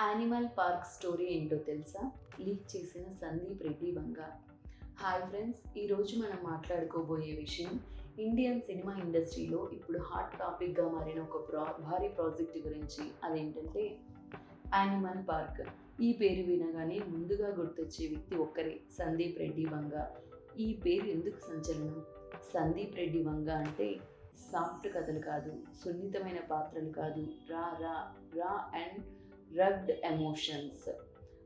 Animal park story ఏంటో తెలుసా? Leak చేసిన సందీప్ రెడ్డి బంగా హాయ్ ఫ్రెండ్స్ ఈరోజు మనం మాట్లాడుకోబోయే విషయం ఇండియన్ సినిమా ఇండస్ట్రీలో ఇప్పుడు హాట్ టాపిక్గా మారిన ఒక ప్రా భారీ ప్రాజెక్ట్ గురించి. అదేంటంటే యానిమల్ పార్క్ ఈ పేరు వినగానే ముందుగా గుర్తొచ్చే వ్యక్తి ఒక్కరే సందీప్ రెడ్డి బంగా ఈ పేరు ఎందుకు సంచలనం? సందీప్ రెడ్డి వంగ అంటే సాఫ్ట్ కథలు కాదు సున్నితమైన పాత్రలు కాదు. Raw raw raw and rugged emotions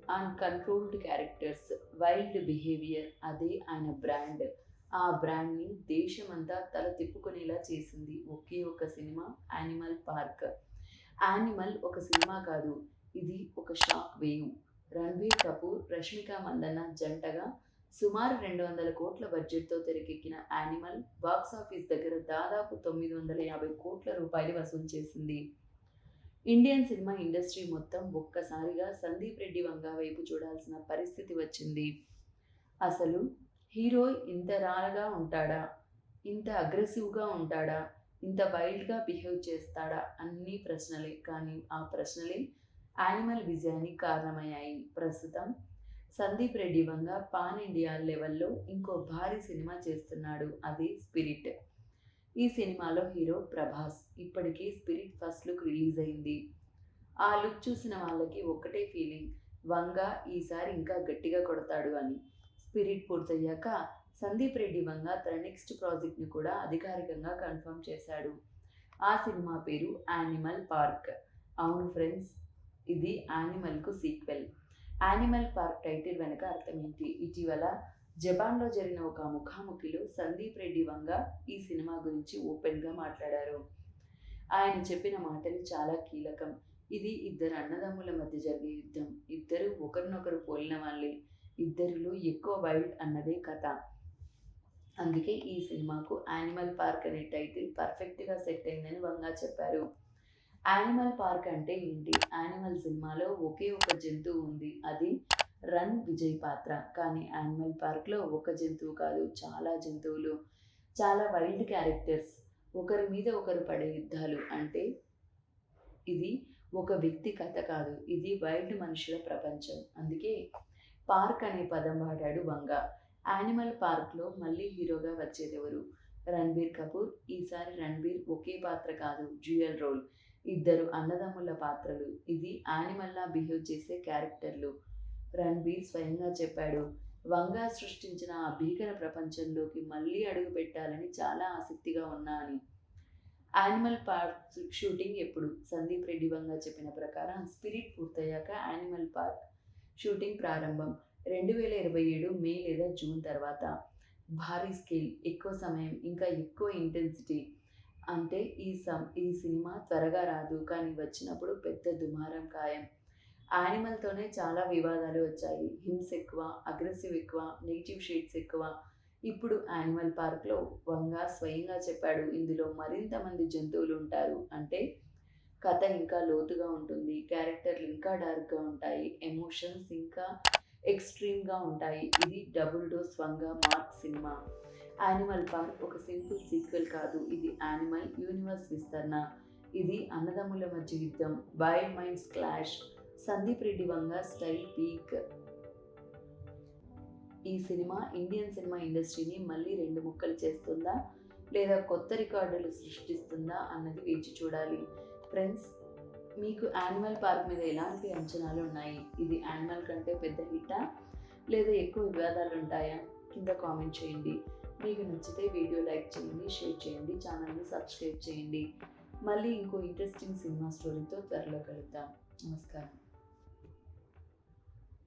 uncontrolled characters wild behaviour అదే ఆయన బ్రాండ్ ఆ బ్రాండ్ని దేశమంతా తల తిప్పుకునేలా చేసింది ఒకే ఒక సినిమా యానిమల్ పార్క్ యానిమల్ ఒక సినిమా కాదు ఇది ఒక షాక్ వేవ్ రణబీర్ కపూర్ రష్మిక మందన్న జంటగా సుమారు రెండు వందల కోట్ల బడ్జెట్తో తెరకెక్కిన యానిమల్ బాక్స్ ఆఫీస్ దగ్గర దాదాపు తొమ్మిది వందల యాభై కోట్ల రూపాయలు వసూలు చేసింది. ఇండియన్ సినిమా ఇండస్ట్రీ మొత్తం ఒక్కసారిగా సందీప్ రెడ్డి వంగ వైపు చూడాల్సిన పరిస్థితి వచ్చింది. అసలు హీరో ఇంత రాలగా ఉంటాడా? ఇంత అగ్రెసివ్గా ఉంటాడా? ఇంత వైల్డ్గా బిహేవ్ చేస్తాడా? అన్ని ప్రశ్నలే. కానీ ఆ ప్రశ్నలే యానిమల్ విజయానికి కారణమయ్యాయి. ప్రస్తుతం సందీప్ రెడ్డి వంగ పాన్ ఇండియా లెవెల్లో ఇంకో భారీ సినిమా చేస్తున్నాడు. అది స్పిరిట్. ఈ సినిమాలో హీరో ప్రభాస్ ఇప్పటికే స్పిరిట్ ఫస్ట్ లుక్ రిలీజ్ అయింది. ఆ లుక్ చూసిన వాళ్ళకి ఒక్కటే ఫీలింగ్ వంగ ఈసారి ఇంకా గట్టిగా కొడతాడు అని. స్పిరిట్ పూర్తయ్యాక సందీప్ రెడ్డి వంగ తన నెక్స్ట్ ప్రాజెక్ట్ని కూడా అధికారికంగా కన్ఫర్మ్ చేశాడు. ఆ సినిమా పేరు యానిమల్ పార్క్. అవును ఫ్రెండ్స్ ఇది యానిమల్కు సీక్వెల్. యానిమల్ పార్క్ టైటిల్ వెనక అర్థం ఏంటి? ఇటీవల జపాన్లో జరిగిన ఒక ముఖాముఖిలో సందీప్ రెడ్డి వంగ ఈ సినిమా గురించి ఓపెన్గా మాట్లాడారు. ఆయన చెప్పిన మాటలు చాలా కీలకం. ఇది ఇద్దరు అన్నదమ్ముల మధ్య జరిగే యుద్ధం. ఇద్దరు ఒకరినొకరు పోలిన వాళ్ళే. ఇద్దరిలో ఎక్కువ వైల్డ్ అన్నదే కథ. అందుకే ఈ సినిమాకు యానిమల్ పార్క్ అనే టైటిల్ పర్ఫెక్ట్గా సెట్ అయిందని వంగా చెప్పారు. యానిమల్ పార్క్ అంటే ఏంటి? యానిమల్ సినిమాలో ఒకే ఒక జంతువు ఉంది. అది రన్ విజయ్ పాత్ర. కానీ యానిమల్ పార్క్లో ఒక జంతువు కాదు చాలా జంతువులు చాలా వైల్డ్ క్యారెక్టర్స్. ఒకరి మీద ఒకరు పడే యుద్ధాలు అంటే ఇది ఒక వ్యక్తి కథ కాదు ఇది వైల్డ్ మనుషుల ప్రపంచం. అందుకే పార్క్ అనే పదం వాడాడు వంగ. యానిమల్ పార్క్లో మళ్ళీ హీరోగా వచ్చేదెవరు? రణ్బీర్ కపూర్. ఈసారి రణబీర్ ఒకే పాత్ర కాదు డ్యూయల్ రోల్. ఇద్దరు అన్నదమ్ముల పాత్రలు. ఇది యానిమల్లా బిహేవ్ చేసే క్యారెక్టర్లు. రణ్బీర్ స్వయంగా చెప్పాడు వంగా సృష్టించిన ఆ భీకర ప్రపంచంలోకి మళ్ళీ అడుగు పెట్టాలని చాలా ఆసక్తిగా ఉన్నా అని. యానిమల్ పార్క్ షూటింగ్ ఎప్పుడు? సందీప్ రెడ్డి వంగా చెప్పిన ప్రకారం స్పిరిట్ పూర్తయ్యాక యానిమల్ పార్క్ షూటింగ్ ప్రారంభం రెండు వేల ఇరవై ఏడు మే లేదా జూన్ తర్వాత. భారీ స్కేల్ ఎక్కువ సమయం ఇంకా ఎక్కువ ఇంటెన్సిటీ అంటే ఈ సం ఈ సినిమా త్వరగా రాదు కానీ వచ్చినప్పుడు పెద్ద దుమారం ఖాయం. యానిమల్తోనే చాలా వివాదాలు వచ్చాయి. హింస ఎక్కువ అగ్రెసివ్ ఎక్కువ నెగిటివ్ షేడ్స్ ఎక్కువ. ఇప్పుడు యానిమల్ పార్క్లో వంగ స్వయంగా చెప్పాడు. ఇందులో మరింత మంది జంతువులు ఉంటారు. అంటే కథ ఇంకా లోతుగా ఉంటుంది. క్యారెక్టర్లు ఇంకా డార్క్గా ఉంటాయి. ఎమోషన్స్ ఇంకా ఎక్స్ట్రీమ్గా ఉంటాయి. ఇది double dose Vanga mark cinema. Animal park ఒక సింపుల్ సీక్వెల్ కాదు. ఇది యానిమల్ యూనివర్స్ విస్తరణ. ఇది అన్నదమ్ముల మధ్య యుద్ధం. Wild minds clash Sandeep Reddy Vanga style peak. ఈ సినిమా ఇండియన్ సినిమా ఇండస్ట్రీని మళ్ళీ రెండు ముక్కలు చేస్తుందా? లేదా కొత్త రికార్డులు సృష్టిస్తుందా అన్నది వేచి చూడాలి. ఫ్రెండ్స్ మీకు యానిమల్ పార్క్ మీద ఎలాంటి అంచనాలు ఉన్నాయి? ఇది యానిమల్ కంటే పెద్ద హిట్టా? లేదా ఎక్కువ వివాదాలు ఉంటాయా? కింద కామెంట్ చేయండి. మీకు నచ్చితే వీడియో లైక్ చేయండి షేర్ చేయండి ఛానల్ని సబ్స్క్రైబ్ చేయండి. మళ్ళీ ఇంకో ఇంట్రెస్టింగ్ సినిమా స్టోరీతో త్వరలో కలుద్దాం. నమస్కారం.